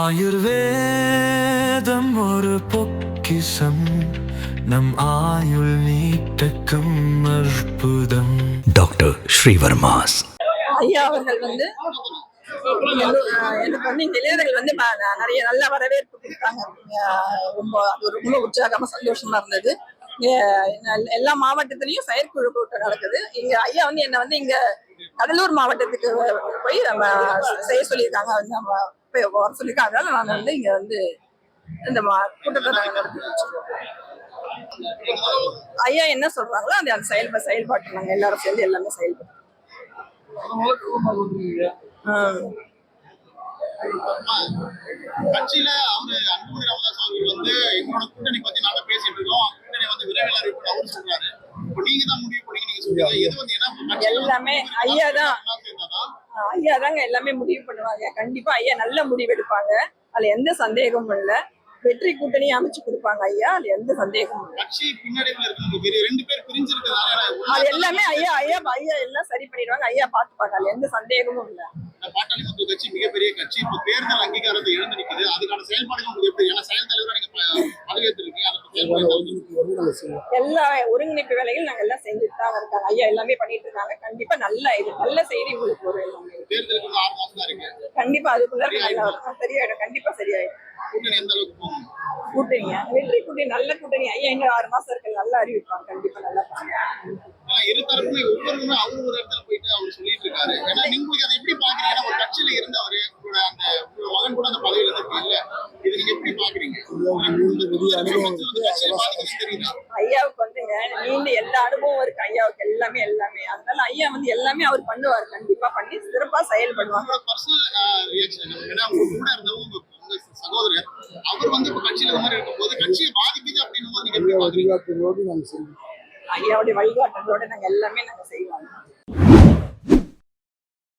ஆயுர்வேதம் ஒரு பொக்கிசம் நம் ஆயுள் நீட்டக்கும் அற்புதம். டாக்டர் ஸ்ரீவர்மாஸ். ஐயா அவர்கள் வந்து எனக்கு வந்து இந்த இளைஞர்கள் வந்து நிறைய நல்ல வரவேற்பு கொடுத்தாங்க. ரொம்ப அது ரொம்ப உற்சாகமா சந்தோஷமா இருந்தது. எல்லா மாவட்டத்திலயும் செயற்குழு கூட்டம் நடக்குது. இங்க ஐயா வந்து என்ன வந்து இங்க கடலூர் மாவட்டத்துக்கு போய் நம்ம செய்ய சொல்லியிருக்காங்க. வந்து நம்ம போய் வர சொல்லியிருக்காங்க அதனால நான் வந்து இங்க வந்து இந்த கூட்டத்தை நாங்கள் நடத்தி. ஐயா என்ன சொல்றாங்களோ அந்த அந்த செயல்பா செயல்பாட்டு நாங்க எல்லாரும் சேர்ந்து எல்லாமே செயல்படுறோம் கட்சியில அவரு அன்புமணி ராமதாஸ் அவர்கள் வந்து எங்களோட கூட்டணி பத்தி நாங்க பேசிட்டு இருக்கோம். கூட்டணி வந்து விரைவில் அறிவிப்பு அவரு சொல்றாரு. இப்போ நீங்க தான் முடிவு பண்ணி நீங்க சொல்றீங்க. எது வந்து எல்லாமே ஐயா தான். ஐயா தாங்க எல்லாமே முடிவு பண்ணுவாங்க. கண்டிப்பா ஐயா நல்ல முடிவு எடுப்பாங்க. அதுல எந்த சந்தேகமும் இல்ல. வெற்றி கூட்டணி அமைச்சு கொடுப்பாங்க ஐயா. அதுல எந்த சந்தேகமும் அது எல்லாமே ஐயா ஐயா ஐயா எல்லாம் சரி பண்ணிடுவாங்க. ஐயா பாத்துப்பாங்க அதுல எந்த சந்தேகமும் இல்ல. பாட்டாளி மக்கள் கட்சி மிகப்பெரிய கட்சி. இப்போ தேர்தல் அங்கீகாரத்தை இழந்து நிக்குது. அதுக்கான செயல்பாடுகள் உங்களுக்கு எப்படி? ஏன்னா செயல் தலைவரா நீங்க பதவியேற்றிருக்கீங்க. எல்லா ஒருங்கிணைப்பு வேலைகள் நாங்க எல்லாம் செஞ்சுட்டு தான் இருக்காங்க. ஐயா எல்லாமே பண்ணிட்டு இருக்காங்க கண்டிப்பா நல்ல இது நல்ல செய்தி உங்களுக்கு ஒரு எல்லாமே. கண்டிப்பா அதுக்குள்ள சரியாயிடும். கண்டிப்பா சரியாயிடும். கூட்டணி கூட்டணியா வெற்றி கூட்டணி நல்ல கூட்டணி. ஐயா இன்னும் ஆறு மாசம் இருக்கு. நல்லா அறிவிப்பாங்க. கண்டிப்பா நல்லா இருதரப்புமே ஒவ்வொருமே இரு அவர் ஒரு இடத்துல போயிட்டு அவர் சொல்லிட்டு இருக்காரு ஏன்னா நீங்க அதை எப்படி பாக்குறீங்கன்னா ஒரு கட்சியில இருந்து அவரு உங்களோட அந்த உங்களோட மகன் கூட அந்த பதவியில இருக்கு இல்ல இது நீங்க எப்படி வந்து ஐயாவுக்கு வந்துங்க நீண்ட எல்லா அனுபவம் இருக்கு. ஐயாவுக்கு எல்லாமே எல்லாமே. அதனால ஐயா வந்து எல்லாமே அவர் பண்ணுவார். கண்டிப்பா பண்ணி சிறப்பா செயல்படுவாங்க சகோதரர் அவர் வந்து கட்சியில மாதிரி இருக்கும்போது கட்சியை பாதிக்குது அப்படின்னும் போது நீங்க எப்படி பாக்குறீங்க? ஐயாவுடைய வழிகாட்டுறதோட நாங்க எல்லாமே நாங்க